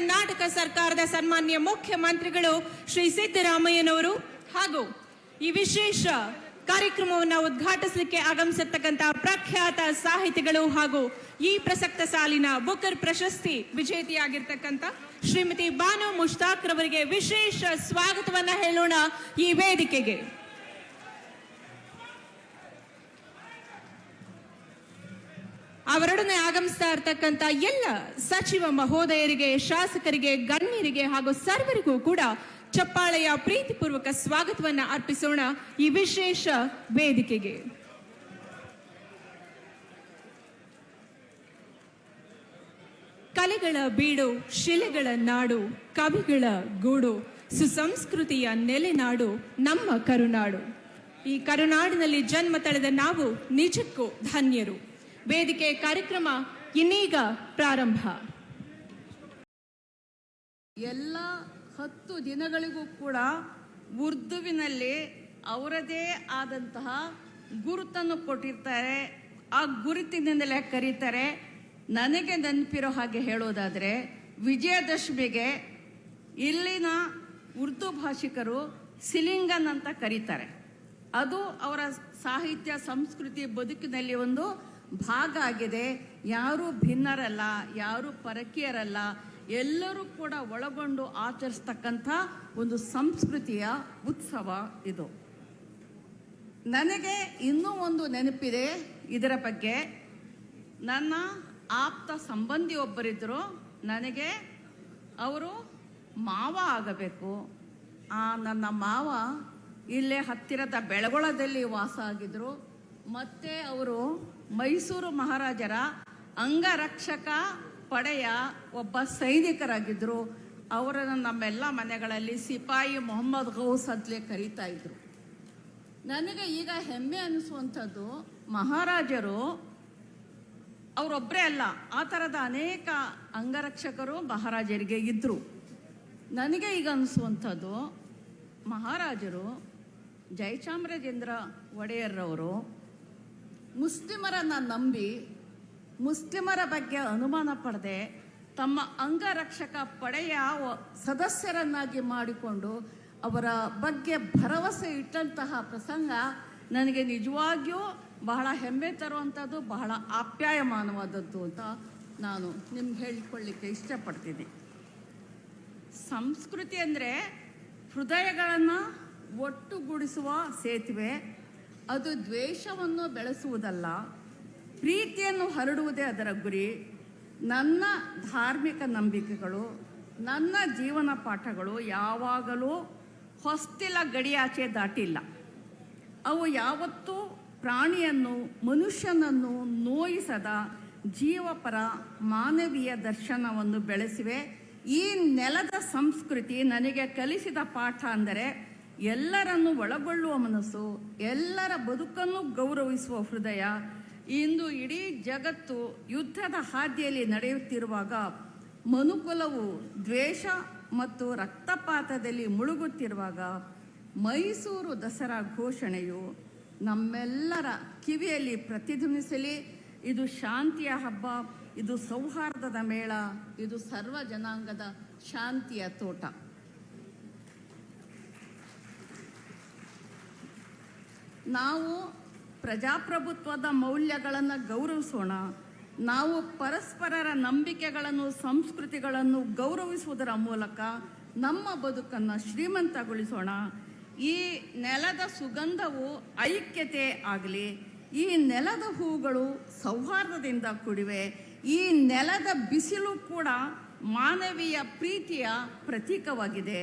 ಕರ್ನಾಟಕ ಸರ್ಕಾರದ ಸನ್ಮಾನ್ಯ ಮುಖ್ಯಮಂತ್ರಿಗಳು ಶ್ರೀ ಸಿದ್ದರಾಮಯ್ಯನವರು ಹಾಗೂ ಈ ವಿಶೇಷ ಕಾರ್ಯಕ್ರಮವನ್ನು ಉದ್ಘಾಟಿಸಲಿಕ್ಕೆ ಆಗಮಿಸತಕ್ಕಂತಹ ಪ್ರಖ್ಯಾತ ಸಾಹಿತಿಗಳು ಹಾಗೂ ಈ ಪ್ರಸಕ್ತ ಸಾಲಿನ ಬುಕರ್ ಪ್ರಶಸ್ತಿ ವಿಜೇತೆಯಾಗಿರ್ತಕ್ಕಂಥ ಶ್ರೀಮತಿ ಬಾನು ಮುಷ್ತಾಕ್ ರವರಿಗೆ ವಿಶೇಷ ಸ್ವಾಗತವನ್ನ ಹೇಳೋಣ ಈ ವೇದಿಕೆಗೆ. ಅವರೊಡನೆ ಆಗಮಿಸ್ತಾ ಇರ್ತಕ್ಕಂಥ ಎಲ್ಲ ಸಚಿವ ಮಹೋದಯರಿಗೆ, ಶಾಸಕರಿಗೆ, ಗಣ್ಯರಿಗೆ ಹಾಗೂ ಸರ್ವರಿಗೂ ಕೂಡ ಚಪ್ಪಾಳೆಯ ಪ್ರೀತಿಪೂರ್ವಕ ಸ್ವಾಗತವನ್ನ ಅರ್ಪಿಸೋಣ ಈ ವಿಶೇಷ ವೇದಿಕೆಗೆ. ಕಲೆಗಳ ಬೀಡು, ಶಿಲೆಗಳ ನಾಡು, ಕವಿಗಳ ಗೂಡು, ಸುಸಂಸ್ಕೃತಿಯ ನೆಲೆನಾಡು, ನಮ್ಮ ಕರುನಾಡು. ಈ ಕರುನಾಡಿನಲ್ಲಿ ಜನ್ಮ ತಳೆದ ನಾವು ನಿಜಕ್ಕೂ ಧನ್ಯರು. ವೇದಿಕೆ ಕಾರ್ಯಕ್ರಮ ಇನ್ನೀಗ ಪ್ರಾರಂಭ. ಎಲ್ಲ ಹತ್ತು ದಿನಗಳಿಗೂ ಕೂಡ ಉರ್ದುವಿನಲ್ಲಿ ಅವರದೇ ಆದಂತಹ ಗುರುತನ್ನು ಕೊಟ್ಟಿರ್ತಾರೆ. ಆ ಗುರುತಿನಿಂದಲೇ ಕರೀತಾರೆ. ನನಗೆ ನೆನಪಿರೋ ಹಾಗೆ ಹೇಳೋದಾದರೆ, ವಿಜಯದಶಮಿಗೆ ಇಲ್ಲಿನ ಉರ್ದು ಭಾಷಿಕರು ಸಿಲಿಂಗನ್ ಅಂತ ಕರೀತಾರೆ. ಅದು ಅವರ ಸಾಹಿತ್ಯ, ಸಂಸ್ಕೃತಿ ಬದುಕಿನಲ್ಲಿ ಒಂದು ಭಾಗ ಆಗಿದೆ. ಯಾರು ಭಿನ್ನರಲ್ಲ, ಯಾರು ಪರಕೀಯರಲ್ಲ. ಎಲ್ಲರೂ ಕೂಡ ಒಳಗೊಂಡು ಆಚರಿಸ್ತಕ್ಕಂಥ ಒಂದು ಸಂಸ್ಕೃತಿಯ ಉತ್ಸವ ಇದು. ನನಗೆ ಇನ್ನೂ ಒಂದು ನೆನಪಿದೆ ಇದರ ಬಗ್ಗೆ. ನನ್ನ ಆಪ್ತ ಸಂಬಂಧಿ ಒಬ್ಬರಿದ್ದರು ನನಗೆ, ಅವರು ಮಾವ ಆಗಬೇಕು. ಆ ನನ್ನ ಮಾವ ಇಲ್ಲೇ ಹತ್ತಿರದ ಬೆಳಗೊಳದಲ್ಲಿ ವಾಸ ಆಗಿದ್ರು. ಮತ್ತೆ ಅವರು ಮೈಸೂರು ಮಹಾರಾಜರ ಅಂಗರಕ್ಷಕ ಪಡೆಯ ಒಬ್ಬ ಸೈನಿಕರಾಗಿದ್ದರು ಅವರನ್ನು ನಮ್ಮೆಲ್ಲ ಮನೆಗಳಲ್ಲಿ ಸಿಪಾಯಿ ಮೊಹಮ್ಮದ್ ಗೌಸ್ ಅಂತಲೇ ಕರೀತಾ ಇದ್ರು. ನನಗೆ ಈಗ ಹೆಮ್ಮೆ ಅನಿಸುವಂಥದ್ದು ಮಹಾರಾಜರು ಅವರೊಬ್ಬರೇ ಅಲ್ಲ, ಆ ಥರದ ಅನೇಕ ಅಂಗರಕ್ಷಕರು ಮಹಾರಾಜರಿಗೆ ಇದ್ದರು ನನಗೆ ಈಗ ಅನಿಸುವಂಥದ್ದು ಮಹಾರಾಜರು ಜಯಚಾಮರಾಜೇಂದ್ರ ಒಡೆಯರ್ರವರು ಮುಸ್ಲಿಮರನ್ನು ನಂಬಿ, ಮುಸ್ಲಿಮರ ಬಗ್ಗೆ ಅನುಮಾನ ಪಡೆದೆ, ತಮ್ಮ ಅಂಗರಕ್ಷಕ ಪಡೆಯ ಸದಸ್ಯರನ್ನಾಗಿ ಮಾಡಿಕೊಂಡು ಅವರ ಬಗ್ಗೆ ಭರವಸೆ ಇಟ್ಟಂತಹ ಪ್ರಸಂಗ ನನಗೆ ನಿಜವಾಗಿಯೂ ಬಹಳ ಹೆಮ್ಮೆ ತರುವಂಥದ್ದು, ಬಹಳ ಆಪ್ಯಾಯಮಾನವಾದದ್ದು ಅಂತ ನಾನು ನಿಮ್ಗೆ ಹೇಳಿಕೊಳ್ಳಿಕ್ಕೆ ಇಷ್ಟಪಡ್ತೀನಿ. ಸಂಸ್ಕೃತಿ ಅಂದರೆ ಹೃದಯಗಳನ್ನು ಒಟ್ಟುಗೂಡಿಸುವ ಸೇತುವೆ. ಅದು ದ್ವೇಷವನ್ನು ಬೆಳೆಸುವುದಲ್ಲ, ಪ್ರೀತಿಯನ್ನು ಹರಡುವುದೇ ಅದರ ಗುರಿ. ನನ್ನ ಧಾರ್ಮಿಕ ನಂಬಿಕೆಗಳು, ನನ್ನ ಜೀವನ ಪಾಠಗಳು ಯಾವಾಗಲೂ ಹೊಸ್ತಿಲ ಗಡಿಯಾಚೆ ದಾಟಿಲ್ಲ. ಅವು ಯಾವತ್ತೂ ಪ್ರಾಣಿಯನ್ನು, ಮನುಷ್ಯನನ್ನು ನೋಯಿಸದ ಜೀವಪರ ಮಾನವೀಯ ದರ್ಶನವನ್ನು ಬೆಳೆಸಿವೆ. ಈ ನೆಲದ ಸಂಸ್ಕೃತಿ ನನಗೆ ಕಲಿಸಿದ ಪಾಠ ಅಂದರೆ ಎಲ್ಲರನ್ನು ಒಳಗೊಳ್ಳುವ ಮನಸ್ಸು, ಎಲ್ಲರ ಬದುಕನ್ನು ಗೌರವಿಸುವ ಹೃದಯ ಇಂದು ಇಡೀ ಜಗತ್ತು ಯುದ್ಧದ ಹಾದಿಯಲ್ಲಿ ನಡೆಯುತ್ತಿರುವಾಗ ಮನುಕುಲವು ದ್ವೇಷ ಮತ್ತು ರಕ್ತಪಾತದಲ್ಲಿ ಮುಳುಗುತ್ತಿರುವಾಗ ಮೈಸೂರು ದಸರಾ ಘೋಷಣೆಯು ನಮ್ಮೆಲ್ಲರ ಕಿವಿಯಲ್ಲಿ ಪ್ರತಿಧ್ವನಿಸಲಿ. ಇದು ಶಾಂತಿಯ ಹಬ್ಬ, ಇದು ಸೌಹಾರ್ದದ ಮೇಳ, ಇದು ಸರ್ವ ಜನಾಂಗದ ಶಾಂತಿಯ ತೋಟ. ನಾವು ಪ್ರಜಾಪ್ರಭುತ್ವದ ಮೌಲ್ಯಗಳನ್ನು ಗೌರವಿಸೋಣ, ನಾವು ಪರಸ್ಪರರ ನಂಬಿಕೆಗಳನ್ನು, ಸಂಸ್ಕೃತಿಗಳನ್ನು ಗೌರವಿಸುವುದರ ಮೂಲಕ ನಮ್ಮ ಬದುಕನ್ನು ಶ್ರೀಮಂತಗೊಳಿಸೋಣ. ಈ ನೆಲದ ಸುಗಂಧವು ಐಕ್ಯತೆ ಆಗಲಿ, ಈ ನೆಲದ ಹೂಗಳು ಸೌಹಾರ್ದದಿಂದ ಕೂಡಿವೆ, ಈ ನೆಲದ ಬಿಸಿಲು ಕೂಡ ಮಾನವೀಯ ಪ್ರೀತಿಯ ಪ್ರತೀಕವಾಗಿದೆ.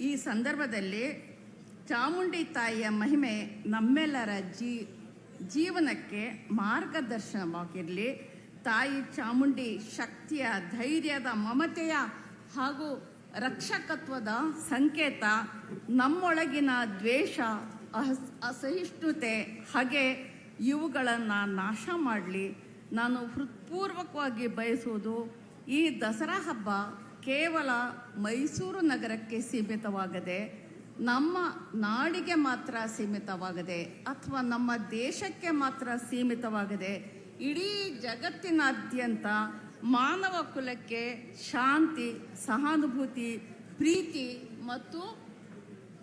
ಈ ಸಂದರ್ಭದಲ್ಲಿ ಚಾಮುಂಡಿ ತಾಯಿಯ ಮಹಿಮೆ ನಮ್ಮೆಲ್ಲರ ಜೀ, ಜೀವನಕ್ಕೆ ಮಾರ್ಗದರ್ಶನವಾಗಿರಲಿ. ತಾಯಿ ಚಾಮುಂಡಿ ಶಕ್ತಿಯ, ಧೈರ್ಯದ, ಮಮತೆಯ ಹಾಗೂ ರಕ್ಷಕತ್ವದ ಸಂಕೇತ. ನಮ್ಮೊಳಗಿನ ದ್ವೇಷ, ಅಹಸ್, ಅಸಹಿಷ್ಣುತೆ ಹಾಗೆ ಇವುಗಳನ್ನು ನಾಶ ಮಾಡಲಿ. ನಾನು ಹೃತ್ಪೂರ್ವಕವಾಗಿ ಬಯಸುವುದು ಈ ದಸರಾ ಹಬ್ಬ ಕೇವಲ ಮೈಸೂರು ನಗರಕ್ಕೆ ಸೀಮಿತವಾಗದೆ ನಮ್ಮ ನಾಡಿಗೆ ಮಾತ್ರ ಸೀಮಿತವಾಗದೆ ಅಥವಾ ನಮ್ಮ ದೇಶಕ್ಕೆ ಮಾತ್ರ ಸೀಮಿತವಾಗದೆ ಇಡೀ ಜಗತ್ತಿನಾದ್ಯಂತ ಮಾನವ ಕುಲಕ್ಕೆ ಶಾಂತಿ, ಸಹಾನುಭೂತಿ, ಪ್ರೀತಿ ಮತ್ತು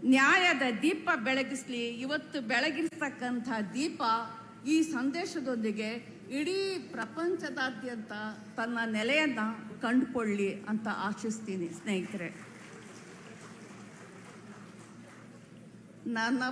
ನ್ಯಾಯದ ದೀಪ ಬೆಳಗಿಸ್ಲಿ. ಇವತ್ತು ಬೆಳಗಿಸ್ತಕ್ಕಂಥ ದೀಪ ಈ ಸಂದೇಶದೊಂದಿಗೆ ಇಡೀ ಪ್ರಪಂಚದಾದ್ಯಂತ ತನ್ನ ನೆಲೆಯನ್ನು ಕಂಡುಕೊಳ್ಳಿ ಅಂತ ಆಶಿಸ್ತೀನಿ ಸ್ನೇಹಿತರೆ. ನನ್ನ